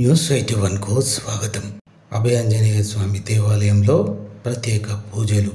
News eighty వన్కు స్వాగతం. అభయాంజనేయ స్వామి దేవాలయంలో ప్రత్యేక పూజలు.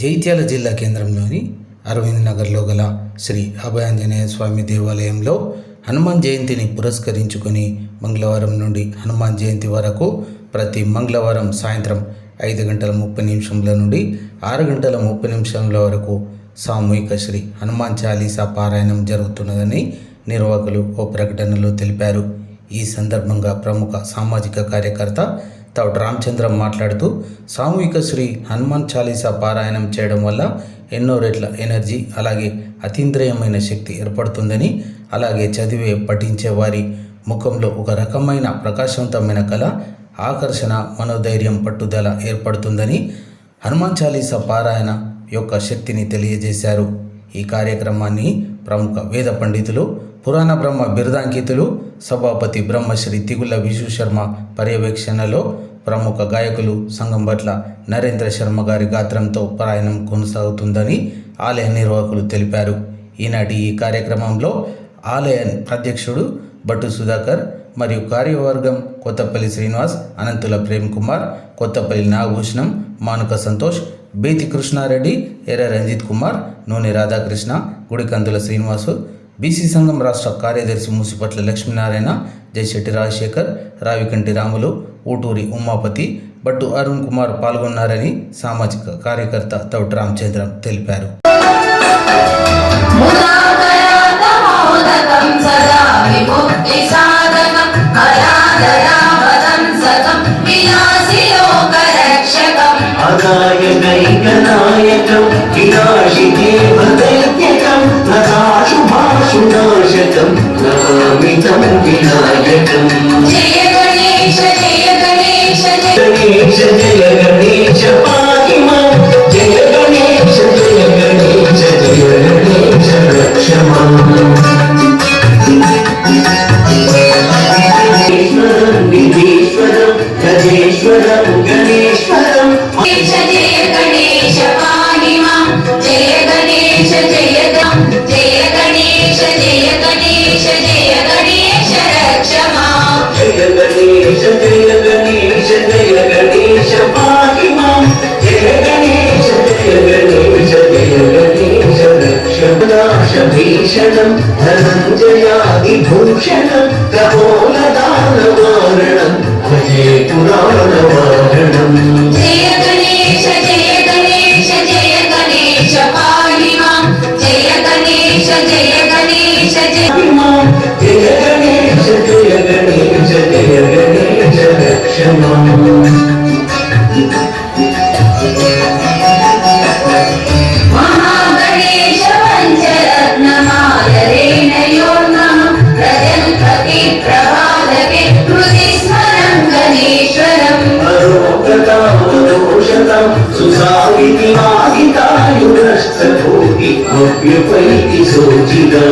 జైత్యాల జిల్లా కేంద్రంలోని అరవింద్ నగర్లో గల శ్రీ అభయాంజనేయ స్వామి దేవాలయంలో హనుమాన్ జయంతిని పురస్కరించుకొని మంగళవారం నుండి హనుమాన్ జయంతి వరకు ప్రతి మంగళవారం సాయంత్రం ఐదు గంటల ముప్పై నిమిషంల నుండి ఆరు గంటల ముప్పై నిమిషంల వరకు సామూహిక శ్రీ హనుమాన్ చాలీసా పారాయణం జరుగుతున్నదని నిర్వాహకులు ఓ ప్రకటనలో తెలిపారు. ఈ సందర్భంగా ప్రముఖ సామాజిక కార్యకర్త తౌడ్ రామచంద్రం మాట్లాడుతూ సామూహిక శ్రీ హనుమాన్ చాలీసా పారాయణం చేయడం వల్ల ఎన్నో రెట్ల ఎనర్జీ అలాగే అతీంద్రియమైన శక్తి ఏర్పడుతుందని అలాగే చదివే పఠించే వారి ముఖంలో ఒక రకమైన ప్రకాశవంతమైన కళ ఆకర్షణ మనోధైర్యం పట్టుదల ఏర్పడుతుందని హనుమాన్ చాలీసా పారాయణ యొక్క శక్తిని తెలియజేశారు. ఈ కార్యక్రమాన్ని ప్రముఖ వేద పండితులు పురాణ బ్రహ్మ బిరుదాంకితులు సభాపతి బ్రహ్మశ్రీ తిగుల విశు శర్మ పర్యవేక్షణలో ప్రముఖ గాయకులు సంఘం పట్ల నరేంద్ర శర్మ గారి గాత్రంతో పారాయణం కొనసాగుతుందని ఆలయ నిర్వాహకులు తెలిపారు. ఈనాటి ఈ కార్యక్రమంలో ఆలయ అధ్యక్షుడు భట్టు సుధాకర్ మరియు కార్యవర్గం కొత్తపల్లి శ్రీనివాస్ అనంతుల ప్రేమ్ కుమార్ కొత్తపల్లి నాగభూషణం మానుక సంతోష్ బీతి కృష్ణారెడ్డి ఎర్ర రంజిత్ కుమార్ నూనె రాధాకృష్ణ గుడికందుల శ్రీనివాసు బీసీ సంఘం రాష్ట్ర కార్యదర్శి మూసిపట్ల లక్ష్మీనారాయణ జయశెట్టి రాజశేఖర్ రావికంటి రాములు ఊటూరి ఉమాపతి బట్టు అరుణ్ కుమార్ పాల్గొన్నారని సామాజిక కార్యకర్త తౌటి రామచంద్ర తెలిపారు. నాయకం సుభాషితం నామితం వినాయకం జయ గణేశ జయ గణేశ గణేశ జయ గణేశ పాతిమ జయ గణేశ జయ గణేశ జయ గణేశ రక్షమా रक्षनाशभीषणं धनञ्जयादिभूषणं कपोलदानवारणं भजे पुराणवारणम् जय गणेश जय गणेश जय गणेश पाहि मां जय गणेश जय गणेश जय पाहि मां जय गणेश जय गणेश जय गणेश रक्ष माम् अरोगतामदोषतां सुसावितिमादितायुरस्तभूति मप्युपैति सोचिता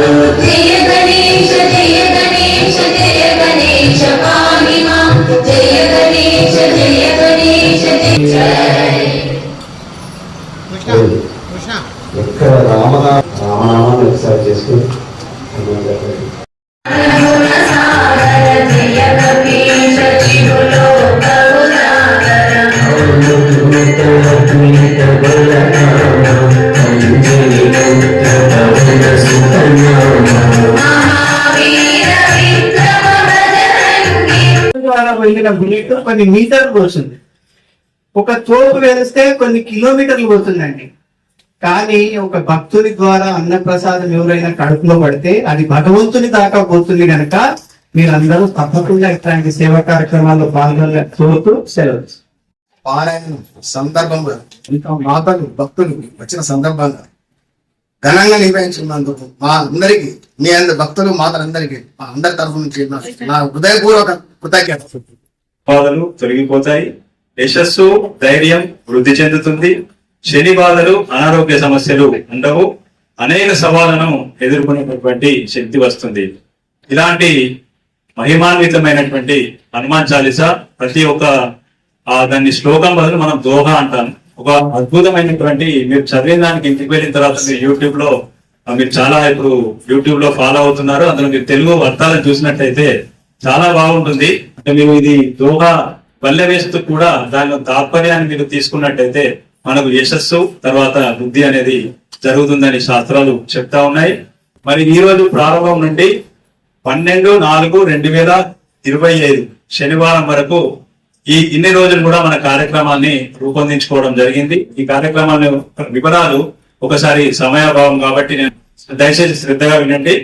जय गणेश जय गणेश जय गणेश पाहि मां जय गणेश जय गणेश जय जय ఎక్కడ రామనా బుల్లెట్ కొన్ని మీటర్లు పోతుంది. ఒక తోపు వేస్తే కొన్ని కిలోమీటర్లు పోతుందండి. కానీ ఒక భక్తుని ద్వారా అన్నప్రసాదం ఎవరైనా కడుపులో పడితే అది భగవంతుని దాకా పోతుంది కనుక మీరందరూ తప్పకుండా ఇట్లాంటి సేవా కార్యక్రమాల్లో పాల్గొనే కోరుతూ సెలవు పారాయణం సందర్భంలో ఇంకా మాతలు భక్తులు వచ్చిన సందర్భంగా ఘనంగా నిర్వహించినందుకు మా అందరికి మీ అందరి భక్తులు మాతలందరికీ మా అందరి తరఫు నుంచి నా హృదయపూర్వక కృతజ్ఞత బాధలు తొలగిపోతాయి. యశస్సు ధైర్యం వృద్ధి చెందుతుంది. శని బాధలు అనారోగ్య సమస్యలు ఉండవు. అనేక సవాళ్ళను ఎదుర్కొనేటటువంటి శక్తి వస్తుంది. ఇలాంటి మహిమాన్వితమైనటువంటి హనుమాన్ చాలీస ప్రతి ఒక్క దాన్ని శ్లోకం బదులు మనం దోహ అంటాం. ఒక అద్భుతమైనటువంటి మీరు చదివిన దానికి ఇంటికి వెళ్ళిన తర్వాత మీరు యూట్యూబ్లో మీరు చాలా ఇప్పుడు యూట్యూబ్లో ఫాలో అవుతున్నారు. అందులో మీరు తెలుగు అర్థాలను చూసినట్లయితే చాలా బాగుంటుంది. అంటే మేము ఇది దోహ పల్లె వేస్తూ కూడా దాని తాత్పర్యాన్ని మీరు తీసుకున్నట్టయితే మనకు యశస్సు తర్వాత బుద్ధి అనేది జరుగుతుందని శాస్త్రాలు చెప్తా ఉన్నాయి. మరి ఈ రోజు ప్రారంభం నుండి పన్నెండు నాలుగు రెండు వేల ఇరవై ఐదు శనివారం వరకు ఈ ఇన్ని రోజులు కూడా మన కార్యక్రమాన్ని రూపొందించుకోవడం జరిగింది. ఈ కార్యక్రమాన్ని వివరాలు ఒకసారి సమయాభావం కాబట్టి నేను దయచేసి శ్రద్ధగా వినండి.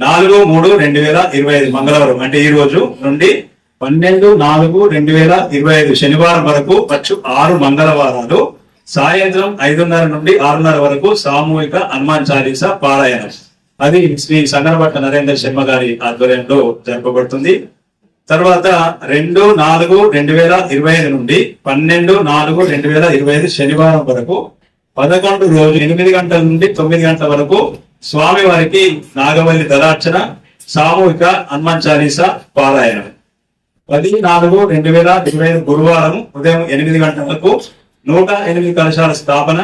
నాలుగు మూడు రెండు వేల ఇరవై ఐదు మంగళవారం అంటే ఈ రోజు నుండి పన్నెండు నాలుగు రెండు వేల ఇరవై ఐదు శనివారం వరకు వచ్చు ఆరు మంగళవారాలు. సాయంత్రం ఐదున్నర నుండి ఆరున్నర వరకు సామూహిక హనుమాన్ చాలీస పారాయణం. అది శ్రీ సంగనపట్ట నరేంద్ర శర్మ గారి ఆధ్వర్యంలో జరపబడుతుంది. తర్వాత రెండు నాలుగు రెండు వేల ఇరవై ఐదు నుండి పన్నెండు నాలుగు రెండు వేల ఇరవై ఐదు శనివారం వరకు పదకొండు రోజు ఎనిమిది గంటల నుండి తొమ్మిది గంటల వరకు స్వామి వారికి నాగవల్లి దళార్చన సామూహిక హనుమాన్ చాలీస పారాయణం. పది నాలుగు రెండు వేల ఇరవై ఐదు గురువారం ఉదయం ఎనిమిది గంటలకు నూట ఎనిమిది కలశాల స్థాపన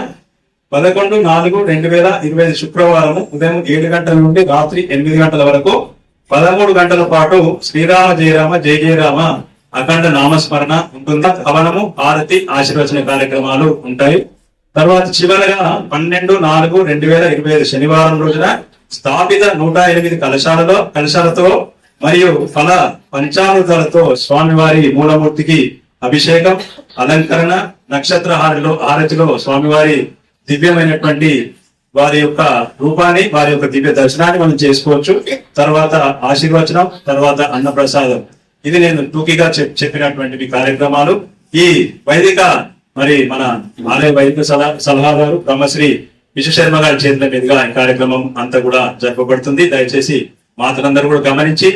పదకొండు నాలుగు రెండు వేల ఇరవై ఐదు శుక్రవారం ఉదయం ఏడు గంటల నుండి రాత్రి ఎనిమిది గంటల వరకు పదమూడు గంటల పాటు శ్రీరామ జయరామ జయ జయరామ అఖండ నామస్మరణ ఉంటుంది? హవనము హారతి ఆశీర్వచన కార్యక్రమాలు ఉంటాయి. తర్వాత చివరగా పన్నెండు నాలుగు రెండు వేల ఇరవై ఐదు శనివారం రోజున స్థాపిత నూట ఎనిమిది కలశాలలో కలశాలతో మరియు ఫల పంచామృతాలతో స్వామివారి మూలమూర్తికి అభిషేకం అలంకరణ నక్షత్ర హారతిలో హారతిలో స్వామివారి దివ్యమైనటువంటి వారి యొక్క రూపాన్ని వారి యొక్క దివ్య దర్శనాన్ని మనం చేసుకోవచ్చు. తర్వాత ఆశీర్వచనం తర్వాత అన్నప్రసాదం. ఇది నేను టూకీగా చెప్ చెప్పినటువంటి కార్యక్రమాలు. ఈ వైదిక మరి మన ఆలయ వైద్య సలహా సలహాదారు బ్రహ్మశ్రీ విశ్వశర్మ గారి చేతుల మీదుగా ఈ కార్యక్రమం అంతా కూడా జరపబడుతుంది. దయచేసి మాతలందరూ కూడా గమనించి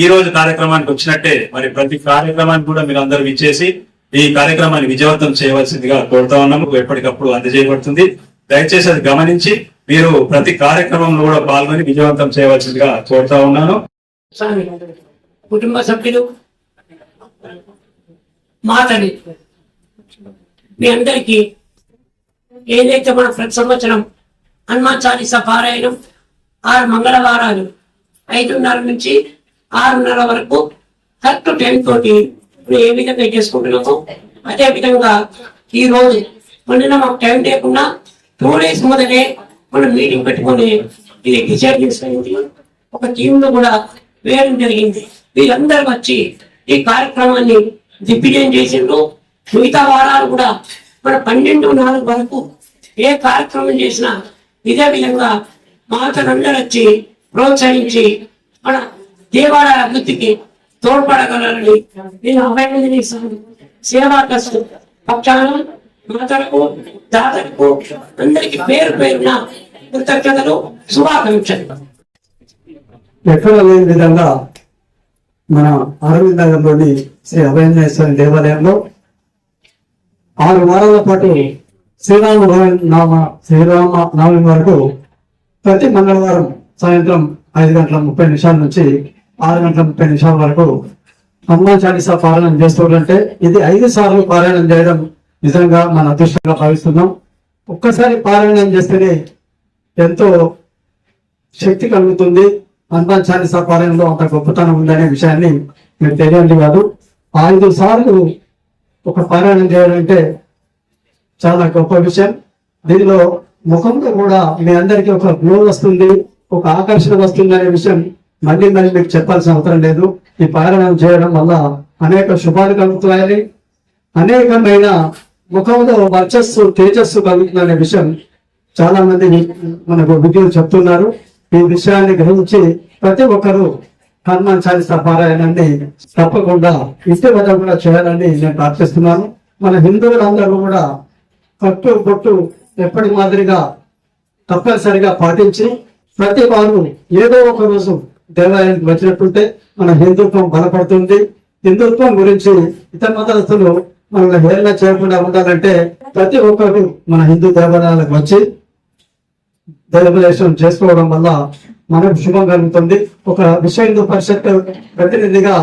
ఈ రోజు కార్యక్రమానికి వచ్చినట్టే మరి ప్రతి కార్యక్రమానికి కూడా మీరు అందరూ ఇచ్చేసి ఈ కార్యక్రమాన్ని విజయవంతం చేయవలసిందిగా కోరుతా ఉన్నాము. ఎప్పటికప్పుడు అందజేయబడుతుంది. దయచేసి అది గమనించి మీరు ప్రతి కార్యక్రమంలో కూడా పాల్గొని విజయవంతం చేయవలసిందిగా కోరుతా ఉన్నాను. కుటుంబ సభ్యులు మాతని మీ అందరికీ ఏదైతే మన ప్రతి సంవత్సరం హనుమాన్ చాలీసా పారాయణం ఆరు మంగళవారాలు ఐదున్నర నుంచి ఆరున్నర వరకు కరెక్ట్ టైం తోటి ఇప్పుడు ఏ విధంగా చేసుకుంటున్నామో అదే విధంగా ఈ రోజు మొన్న మాకు టైం లేకుండా టూ డేస్ మొదలే మనం మీటింగ్ పెట్టుకొని ఇది డిసైడ్ చేసుకుంది ఒక టీమ్ను కూడా వేయడం జరిగింది. వీళ్ళందరూ వచ్చి ఈ కార్యక్రమాన్ని దిగ్విజయం చేసిండ్రు. మిగతా వారాలు కూడా మన పన్నెండు నాలుగు వరకు ఏ కార్యక్రమం చేసినా ఇదే విధంగా మాతలందరూ వచ్చి ప్రోత్సహించి మన దేవాలయ అభివృద్ధికి తోడ్పడగలరని నేను అభయంజనేశ్వరుడు సేవా ట్రస్ట్ పక్షాన మాతలకు దాతలకు అందరికి పేరు పేరున కృతజ్ఞతలు శుభాకాంక్షలు. ఎక్కడ లేని విధంగా మన అరవింద్ శ్రీ అభయంజనేశ్వరి దేవాలయంలో ఆరు వారాల పాటు శ్రీరామ నామ శ్రీరామ నవమి వరకు ప్రతి మంగళవారం సాయంత్రం ఐదు గంటల ముప్పై నిమిషాల నుంచి ఆరు గంటల ముప్పై నిమిషాల వరకు హనుమాన్ చాలీసా పారాయణం చేస్తుంటే ఇది ఐదు సార్లు పారాయణం చేయడం నిజంగా మన అదృష్టంగా భావిస్తున్నాం. ఒక్కసారి పారాయణం చేస్తేనే ఎంతో శక్తి కలుగుతుంది. హనుమాన్ చాలీసా పారాయణంలో అంత గొప్పతనం ఉందనే విషయాన్ని మీరు తెలియండి కాదు. ఐదు సార్లు ఒక పారాయణం చేయాలంటే చాలా గొప్ప విషయం. దీనిలో ముఖంలో కూడా మీ అందరికీ ఒక గ్లో వస్తుంది ఒక ఆకర్షణ వస్తుంది అనే విషయం మళ్ళీ మళ్ళీ మీకు చెప్పాల్సిన అవసరం లేదు. ఈ పారాయణం చేయడం వల్ల అనేక శుభాలు కలుగుతాయని అనేకమైన ముఖంలో వర్చస్సు తేజస్సు కలుగుతుందనే విషయం చాలా మంది మనకు విద్యులు చెప్తున్నారు. ఈ విషయాన్ని గ్రహించి ప్రతి ఒక్కరూ హనుమాన్ చాలీస పారాయణాన్ని తప్పకుండా ఇంటి వద్ద కూడా చేయాలని నేను ప్రార్థిస్తున్నాను. మన హిందువులందరూ కూడా కట్టు బొట్టు ఎప్పటి మాదిరిగా తప్పనిసరిగా పాటించి ప్రతి వారు ఏదో ఒక రోజు దేవాలయానికి వచ్చినట్టుంటే మన హిందుత్వం బలపడుతుంది. హిందుత్వం గురించి ఇతర మతస్థులు మనల్ని హేళన చేయకుండా ఉండాలంటే ప్రతి ఒక్కరు మన హిందూ దేవాలయాలకు వచ్చి దేవదేశం చేసుకోవడం వల్ల మనకు శుభం కలుగుతుంది. ఒక విశ్వ హిందూ పరిషత్ ప్రతినిధిగా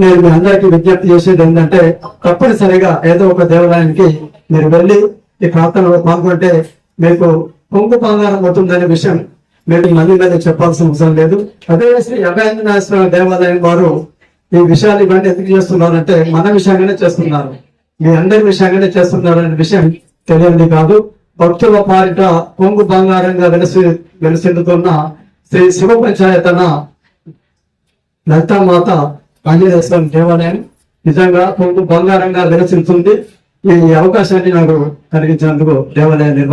నేను మీ అందరికీ విజ్ఞప్తి చేసేది ఏంటంటే తప్పనిసరిగా ఏదో ఒక దేవాలయానికి మీరు వెళ్ళి ఈ ప్రార్థనలో పాల్గొంటే మీకు పొంగు బంగారం అవుతుందనే విషయం మీరు మళ్ళీ మళ్ళీ చెప్పాల్సిన అవసరం లేదు. అదే శ్రీ అభయాంజనేశ్వర దేవాలయం వారు ఈ విషయాలు ఇవన్నీ ఎందుకు చేస్తున్నారంటే మన విషయంగానే చేస్తున్నారు. మీ అందరి విషయంగానే చేస్తున్నారు అనే విషయం తెలియంది కాదు. భక్తుల పాలిట పొంగు బంగారంగా వెలసి వెలసిల్లుతున్న శ్రీ శివ పంచాయతన లలితామాత ఆంజనేయ స్వామి దేవాలయం నిజంగా కొంత బంగారంగా వెలసిల్లుతుంది ఈ అవకాశాన్ని నాకు కలిగించినందుకు దేవాలయ నిర్వహణ